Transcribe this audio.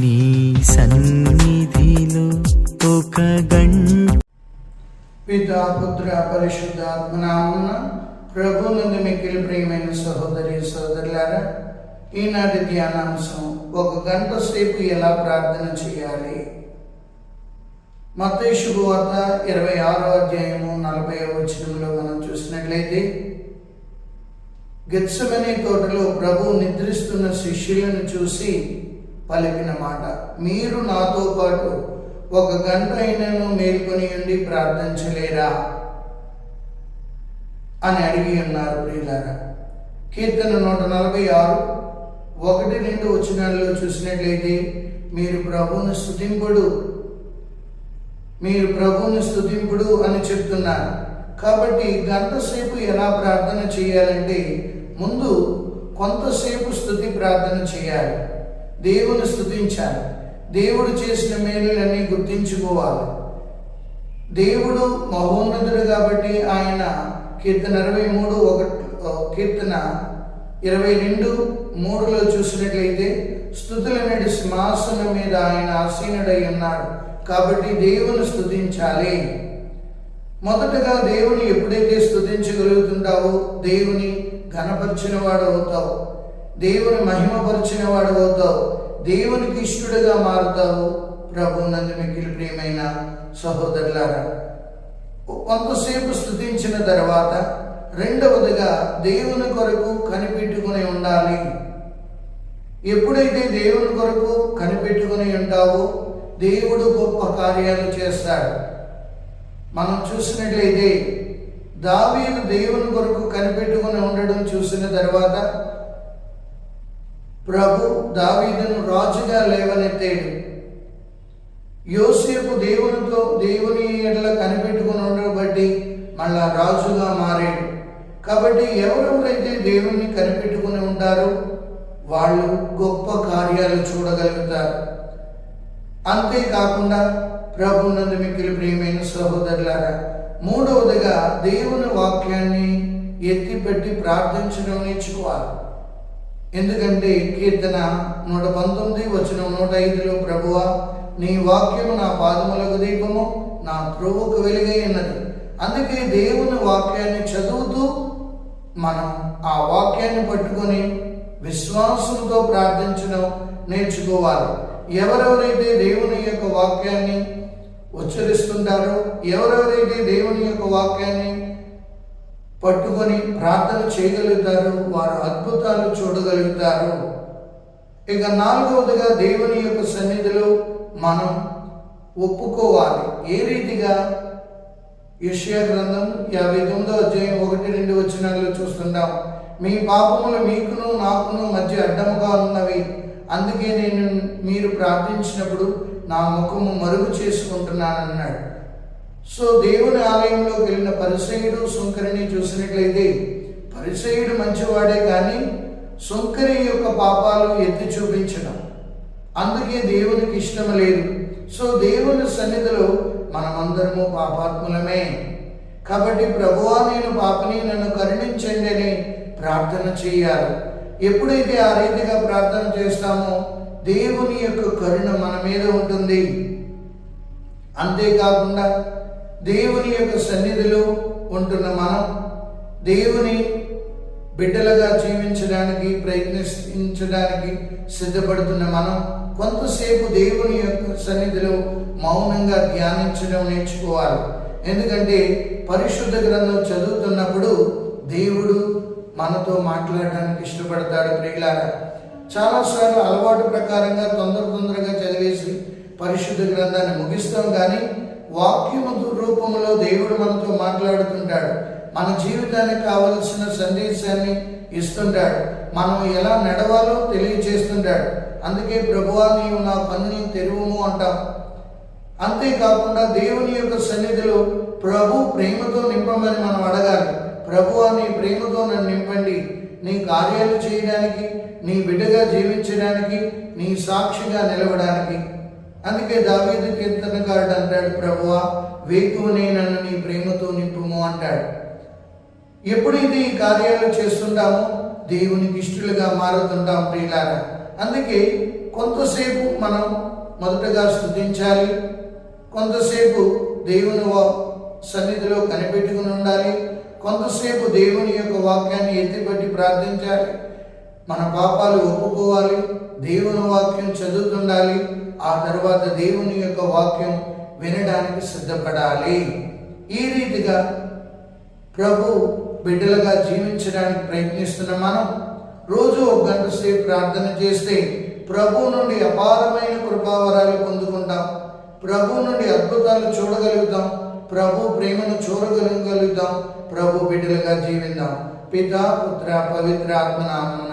నీ సన్నిధిలో ఒక గంట పితా పుత్ర ప్రభు నుండి మిక్కిలి ప్రియమైన సహోదరి సహోదరులారా ఈనాటి ధ్యానాంశం ఒక గంట సేపు ఎలా ప్రార్థన చేయాలి? మత్తయి శుభవార్త ఇరవై ఆరో అధ్యాయము నలభై వచనంలో మనం చూసినట్లయితే గెత్సమనే తోటలో ప్రభు నిద్రిస్తున్న శిష్యులను చూసి పలికిన మాట. మీరు నాతో పాటు ఒక గంట అయినను మేల్కొని ఉండి ప్రార్థించలేరా? అని అడిగి ఉన్నారు ప్రియులారా. కీర్తన నూట నలభై ఆరు ఒకటి రెండు వచనాల్లో చూసినట్లయితే మీరు ప్రభువుని స్థుతింపుడు మీరు ప్రభువుని స్థుతింపుడు అని చెప్తున్నారు. కాబట్టి గంటసేపు ఎలా ప్రార్థన చేయాలంటే ముందు కొంతసేపు స్థుతి ప్రార్థన చేయాలి. దేవుని స్థుతించాలి. దేవుడు చేసిన మేలులన్నీ గుర్తించుకోవాలి. దేవుడు మహోన్నతుడు కాబట్టి ఆయన కీర్తన ఇరవై మూడు ఒక కీర్తన ఇరవై రెండు మూడులో చూసినట్లయితే స్థుతుల నేటి సింహాసనం మీద ఆయన ఆసీనుడై ఉన్నాడు కాబట్టి దేవుని స్థుతించాలి. మొదటగా దేవుని ఎప్పుడైతే స్థుతించగలుగుతుంటావో దేవుని ఘనపరిచిన వాడు అవుతావు దేవుని మహిమపరిచిన వాడు అవుతావు దేవునికి ఇష్టడుగా మారుతావు. ప్రభు నందు మిక్కిలి ప్రియమైన సహోదరులారా కొంతసేపు స్థుతించిన తర్వాత రెండవదిగా దేవుని కొరకు కనిపెట్టుకుని ఉండాలి. ఎప్పుడైతే దేవుని కొరకు కనిపెట్టుకుని ఉంటావో దేవుడు గొప్ప కార్యాలు చేస్తాడు. మనం చూసినట్లయితే దావీదు దేవుని కొరకు కనిపెట్టుకుని ఉండడం చూసిన తర్వాత ప్రభు దావీదును రాజుగా లేవనెత్తాడు. యోసేపు దేవునితో దేవుని ఎట్లా కనిపెట్టుకుని ఉండబట్టి మళ్ళా రాజుగా మారాడు. కాబట్టి ఎవరెవరైతే దేవుణ్ణి కనిపెట్టుకుని ఉంటారో వాళ్ళు గొప్ప కార్యాలు చూడగలుగుతారు. అంతేకాకుండా ప్రభు నందు మిక్కిలి ప్రియమైన సహోదరులారా మూడవదిగా దేవుని వాక్యాన్ని ఎత్తిపెట్టి ప్రార్థించడం నేర్చుకోవాలి. ఎందుకంటే కీర్తన నూట పంతొమ్మిది వచ్చిన నూట ఐదులో ప్రభువ నీ వాక్యము నా పాదములకు దీపము నా త్రోవకు వెలుగై ఉన్నది. అందుకే దేవుని వాక్యాన్ని చదువుతూ మనం ఆ వాక్యాన్ని పట్టుకొని విశ్వాసంతో ప్రార్థించడం నేర్చుకోవాలి. ఎవరెవరైతే దేవుని యొక్క వాక్యాన్ని ఉచ్చరిస్తుంటారో ఎవరెవరైతే దేవుని యొక్క వాక్యాన్ని పట్టుకొని ప్రార్థన చేయగలుగుతారు వారు అద్భుతాలు చూడగలుగుతారు. ఇక నాలుగవదిగా దేవుని యొక్క సన్నిధిలో మనం ఒప్పుకోవాలి. ఏ రీతిగా? యష్యా గ్రంథం యాభై తొమ్మిదో అధ్యాయం ఒకటి రెండు వచనాల్లో చూస్తున్నాం మీ పాపములు మీకును నాకును మధ్య అడ్డముగా ఉన్నవి. అందుకే నేను మీరు ప్రార్థించినప్పుడు నా ముఖము మరుగు చేసుకుంటున్నానన్నాడు. సో దేవుని ఆలయంలోకి వెళ్ళిన పరిసయుడు సుంకరిని చూసినట్లయితే పరిసయుడు మంచివాడే కానీ సుంకరి యొక్క పాపాలు ఎత్తి చూపించడం అందుకే దేవునికి ఇష్టం లేదు. సో దేవుని సన్నిధిలో మనమందరము పాపాత్ములమే. కాబట్టి ప్రభువా నేను పాపని నన్ను కరుణించండి అని ప్రార్థన చేయాలి. ఎప్పుడైతే ఆ రీతిగా ప్రార్థన చేస్తామో దేవుని యొక్క కరుణ మన మీద ఉంటుంది. అంతేకాకుండా దేవుని యొక్క సన్నిధిలో ఉంటున్న మనం దేవుని బిడ్డలుగా జీవించడానికి ప్రయత్నించడానికి సిద్ధపడుతున్న మనం కొంతసేపు దేవుని యొక్క సన్నిధిలో మౌనంగా ధ్యానించడం నేర్చుకోవాలి. ఎందుకంటే పరిశుద్ధ గ్రంథం చదువుతున్నప్పుడు దేవుడు మనతో మాట్లాడడానికి ఇష్టపడతాడు ప్రియులారా. చాలాసార్లు అలవాటు ప్రకారంగా తొందర తొందరగా చదివేసి పరిశుద్ధ గ్రంథాన్ని ముగిస్తాం కానీ వాక్యము రూపంలో దేవుడు మనతో మాట్లాడుతుంటాడు. మన జీవితానికి కావలసిన సందేశాన్ని ఇస్తుంటాడు. మనం ఎలా నడవాలో తెలియచేస్తుంటాడు. అందుకే ప్రభువా నీవు నా పనిని తెరువుము అంటాం అంతేకాకుండా దేవుని యొక్క సన్నిధిలో ప్రభు ప్రేమతో నింపమని మనం అడగాలి. ప్రభువా నీ ప్రేమతో నన్ను నింపండి. నీ కార్యాలు చేయడానికి నీ బిడ్డగా జీవించడానికి నీ సాక్షిగా నిలవడానికి. అందుకే దావీదు కీర్తనకారుడు అంటాడు ప్రభువా వేకువనే నన్ను నీ ప్రేమతో నింపుము అంటాడు. ఎప్పుడైతే ఈ కార్యాలు చేస్తుంటామో దేవునికి ఇష్టలుగా మారుతుంటాం ప్రియులారా. అందుకే కొంతసేపు మనం మొదటగా స్థుతించాలి కొంతసేపు దేవుని వా- సన్నిధిలో కనిపెట్టుకుని ఉండాలి. కొంతసేపు దేవుని యొక్క వాక్యాన్ని ఎత్తిపట్టి ప్రార్థించాలి. మన పాపాలు ఒప్పుకోవాలి దేవుని వాక్యం చదువుతుండాలి ఆ తర్వాత దేవుని యొక్క వాక్యం వినడానికి సిద్ధపడాలి. ఈ రీతిగా ప్రభు బిడ్డలుగా జీవించడానికి ప్రయత్నిస్తున్న మనం రోజు ఒక గంట సేపు ప్రార్థన చేస్తే ప్రభు నుండి అపారమైన కృపావరాలు పొందుకుంటాం. ప్రభు నుండి అద్భుతాలు చూడగలుగుతాం. ప్రభు ప్రేమను చూడగలగలుగుతాం ప్రభు బిడ్డలుగా జీవిద్దాం పిత పుత్ర పవిత్ర ఆత్మనామన